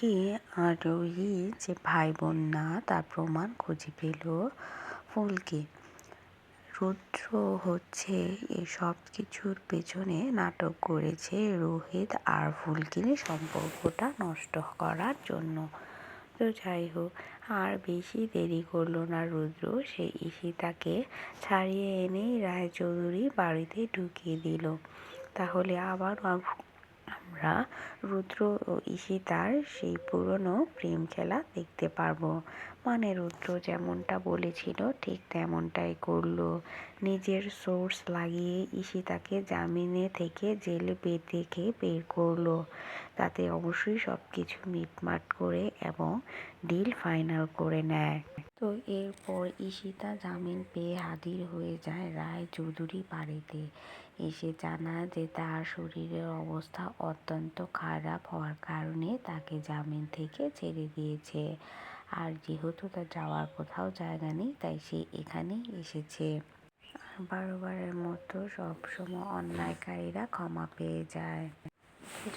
ফুলকি আর রুহি যে ভাই বোন না, তার প্রমাণ খুঁজে পেল ফুলকি। রুদ্র হচ্ছে এই সব কিছুর পেছনে নাটক করেছে রোহিত আর ফুলকির সম্পর্কটা নষ্ট করার জন্য। তো যাই হোক, আর বেশি দেরি করল না রুদ্র। সে ঈশিতাকে ছাড়িয়ে এনেই রায়চৌধুরী বাড়িতে ঢুকিয়ে দিল। তাহলে আবার আমরা রুদ্র ও ঈশিতার সেই পুরনো প্রেম খেলা দেখতে পারব। মানে রুদ্র যেমনটা বলেছিল, ঠিক তেমনটাই করল। নিজের সোর্স লাগিয়ে ঈশিতাকে জামিনে থেকে জেলে বের থেকে বের করল। তাতে অবশ্যই সব কিছু মিটমাট করে এবং ডিল ফাইনাল করে নেয়। তো এরপর ঈশিতা জামিন পেয়ে হাজির হয়ে যায় রায় চৌধুরী বাড়িতে। এসে জানায় যে তার শরীরের অবস্থা অত্যন্ত খারাপ হওয়ার কারণে তাকে জামিন থেকে ছেড়ে দিয়েছে। আর যেহেতু তার যাওয়ার কোথাও জায়গা নেই, তাই সে এখানেই এসেছে। আর বারবারের মতো সবসময় অন্যায়কারীরা ক্ষমা পেয়ে যায়।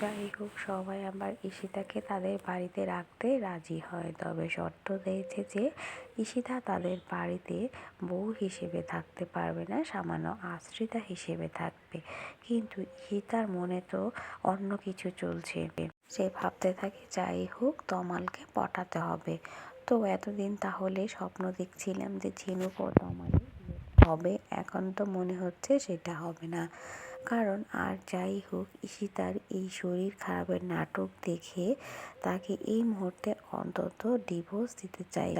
যাই হোক সবাই আবার ঈশিতাকে তাদের বাড়িতে রাখতে রাজি হয়। তবে শর্ত দিয়েছে যে, ঈশিতা তাদের বাড়িতে বউ হিসেবে থাকতে পারবে না, সামান্য আশ্রিতা হিসেবে থাকবে। কিন্তু ঈশিতার মনে তো অন্য কিছু চলছে। সে ভাবতে থাকে যাই হোক তমালকে পটাতে হবে। তো এতদিন তাহলে স্বপ্ন দেখছিলাম যে, ঝিনুক ও তমালের হবে, এখন তো মনে হচ্ছে সেটা হবে না। কারণ আর যাই হোক, ঈশিতার এই শরীর খারাপের নাটক দেখে তাকে এই মুহূর্তে অন্তত ডিভোর্স দিতে চাই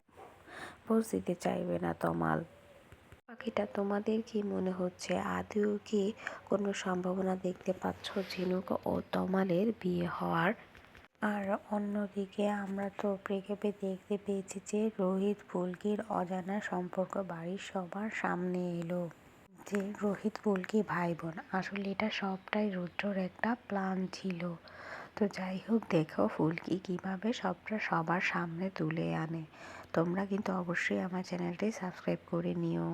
ডিভোর্স দিতে চাইবে না তমাল। পাখিটা তোমাদের কি মনে হচ্ছে? আদৌ কি কোনো সম্ভাবনা দেখতে পাচ্ছ ঝিনুক ও তমালের বিয়ে হওয়ার? আর অন্যদিকে আমরা তো প্রেক্ষেপে দেখতে পেয়েছি যে রোহিত ফুলকির অজানা সম্পর্ক বাড়ির সবার সামনে এলো। যে রোহিত ফুলকি ভাই বোন আসলে এটা সবটাই রুদ্রর একটা প্ল্যান ছিল। তো যাই হোক, দেখো ফুলকি কীভাবে সবটা সবার সামনে তুলে আনে। তোমরা কিন্তু অবশ্যই আমার চ্যানেলটি সাবস্ক্রাইব করে নিও।